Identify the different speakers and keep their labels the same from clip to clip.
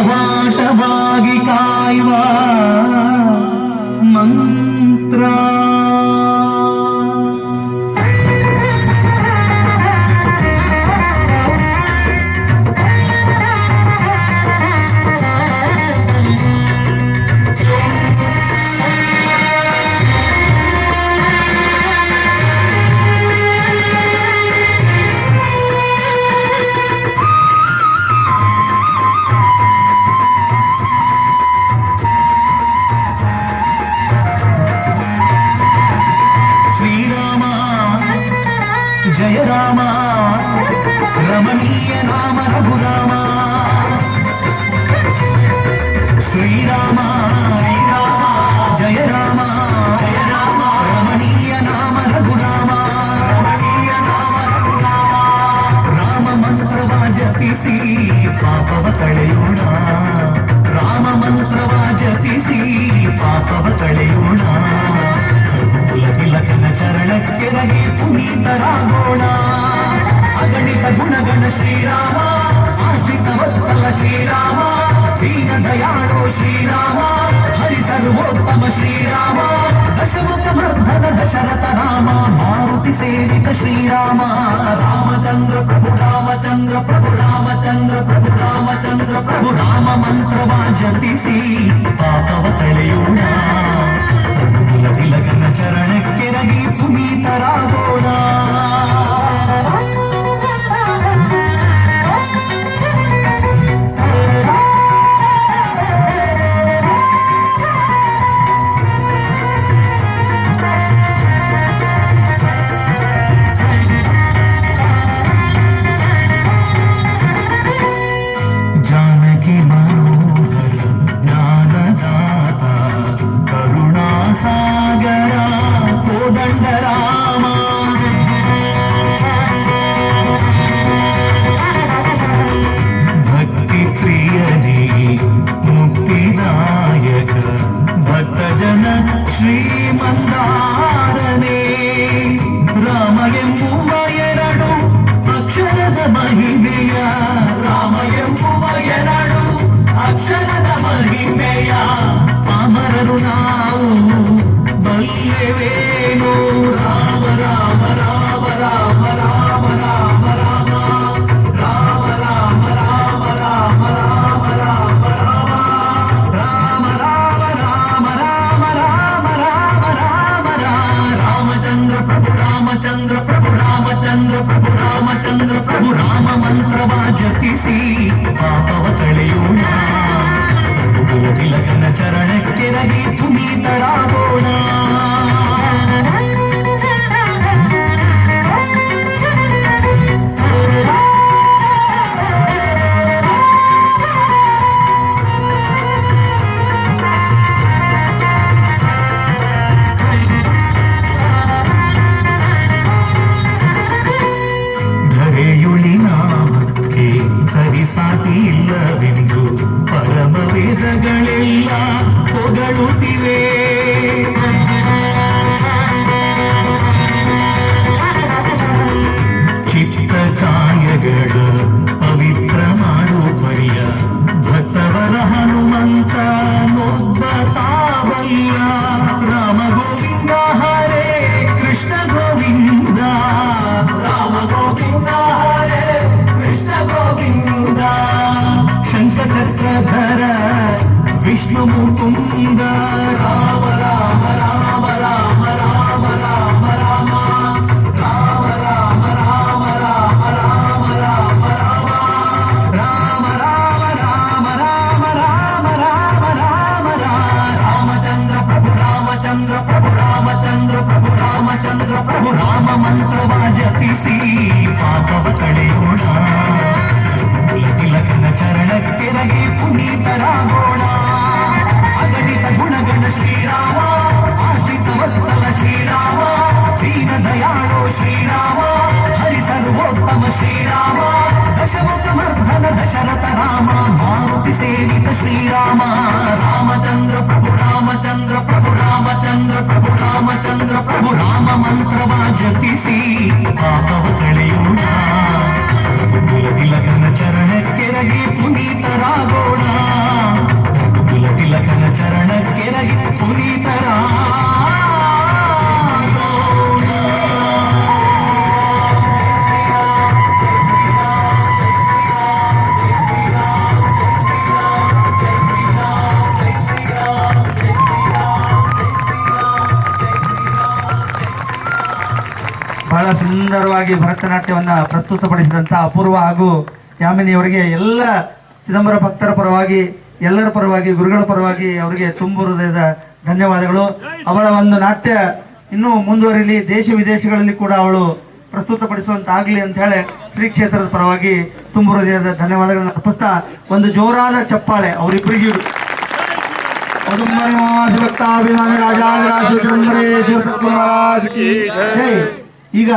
Speaker 1: Allahu రమణీయ నామ రఘురామ శ్రీరామ శ్రీరామ జయ రామ జయ రామ రమణీయ నామ రఘురామ రమణీయ నామ రఘురామ ರಾಮ ಮಂತ್ರವ ಜಪಿಸಿ ಪಾಪವ ಕಳೆಯೋಣ ರಾಮ ಮಂತ್ರವ ಜಪಿಸಿ ಪಾಪವ ಕಳೆಯೋಣ ರಘುಕುಲ ತಿಲಕನ ಚರಣಕ್ಕೆರಗಿ ಪುನೀತರಾಗೋಣ ಅಗಣಿತ ಗುಣಗಣ ಶ್ರೀರಾಮ ಆಶ್ರಿತ ವತ್ಸಲ ಶ್ರೀರಾಮ ದೀನ ದಯಾಳೋ ಶ್ರೀರಾಮ ಹರಿ ಸರ್ವೋತ್ತಮ ಶ್ರೀರಾಮ ದಶಮುಖ ಮರ್ಧನ ದಶರಥ ರಾಮ ಮಾರುತಿ ಸೇವಿತ ಶ್ರೀರಾಮ ರಾಮಚಂದ್ರ ಪ್ರಭು ರಾಮಚಂದ್ರ ಪ್ರಭು ರಾಮಚಂದ್ರ ಪ್ರಭು ರಾಮಚಂದ್ರ ಪ್ರಭು ರಾಮ ಮಂತ್ರವ ಜಪಿಸಿ ಶ್ರೀಮಂದಾರನೇ ರಾಮ ಎಂಬುವ ಎರಡು ಅಕ್ಷರದ ಮಹಿಮೆಯ ರಾಮ ಎಂಬುವ ಎರಡು ಅಕ್ಷರದ ಮಹಿಮೆಯ ಪಾಮರರು ನಾವು ಬಲ್ಲೆವೇನು ರಾಮ ರಾಮ ರಾಮ ರಾಮ ರಾಮ ರಾಮ రామచంద్ర ప్రభు రామచంద్ర ప్రభు రామచంద్ర ప్రభు రామ మంತ್ರವ ಜಪಿಸಿ ಪಾಪವ ತಳೆಯೋಣ ಪ್ರಭುಗಳ ತಿಲಕನ ಚರಣಕ್ಕೆರಗಿ ತುಮಿ ತಡ ಕಾಯಗಳ ಪವಿತ್ರ ಮಾಡು ಪರಿಯ ಭಕ್ತವರ ಹನುಮಂತ ನೊಬ್ಬ ತಾವಯ್ಯ ರಾಮ ಗೋವಿಂದ ಹರೇ ಕೃಷ್ಣ ಗೋವಿಂದ ರಾಮ ಗೋವಿಂದ ಹರೇ ಕೃಷ್ಣ ಗೋವಿಂದ ಶಂಖಚಕ್ರಧರ ವಿಷ್ಣು ಮುಕುಂದ ರಾಮ ರಾಮ ರಾಮ ಪಾಪವ ಕಳೆಯೋಣ ರಘುಕುಲ ತಿಲಕನ ಚರಣಕ್ಕೆರಗಿ ಪುನೀತರಾಗೋಣ ಅಗಣಿತ ಗುಣಗಣ ಶ್ರೀರಾಮ ಆಶ್ರಿತ ವತ್ಸಲ ಶ್ರೀರಾಮ ದೀನ ದಯಾಳೋ ಶ್ರೀರಾಮ ಹರಿ ಸರ್ವೋತ್ತಮ ಶ್ರೀರಾಮ ದಶಮುಖ ಮರ್ಧನ ದಶರಥ ರಾಮ ಮಾರುತಿ ಸೇವಿತ ಶ್ರೀರಾಮ
Speaker 2: ಬಹಳ ಸುಂದರವಾಗಿ ಭರತನಾಟ್ಯವನ್ನು ಪ್ರಸ್ತುತಪಡಿಸಿದಂಥ ಅಪೂರ್ವ ಹಾಗೂ ಯಾಮಿನಿಯವರಿಗೆ ಎಲ್ಲ ಚಿದಂಬರ ಭಕ್ತರ ಪರವಾಗಿ, ಎಲ್ಲರ ಪರವಾಗಿ, ಗುರುಗಳ ಪರವಾಗಿ ಅವರಿಗೆ ತುಂಬು ಹೃದಯದ ಧನ್ಯವಾದಗಳು. ಅವಳ ಒಂದು ನಾಟ್ಯ ಇನ್ನೂ ಮುಂದುವರಿಲಿ, ದೇಶ ವಿದೇಶಗಳಲ್ಲಿ ಕೂಡ ಅವಳು ಪ್ರಸ್ತುತಪಡಿಸುವಂತಾಗಲಿ ಅಂತ ಹೇಳಿ ಶ್ರೀ ಕ್ಷೇತ್ರದ ಪರವಾಗಿ ತುಂಬ ಹೃದಯದ ಧನ್ಯವಾದಗಳನ್ನು ಅರ್ಪಿಸ್ತಾ ಒಂದು ಜೋರಾದ ಚಪ್ಪಾಳೆ ಅವರಿಬ್ಬರಿಗೂ. ಭಕ್ತಾಭಿಮಾನಿ ರಾಜಾಂಗ್ರಾಜ ಚಂದ್ರೇಶ್ವರ ಸತ್ಯ ಮಹಾರಾಜ್ ಕಿ. ಜೈ. ಈಗ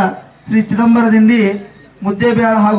Speaker 2: ಶ್ರೀ ಚಿದಂಬರದಿಂದ ಮುದ್ದೇಬೇಳ ಹಾಗೂ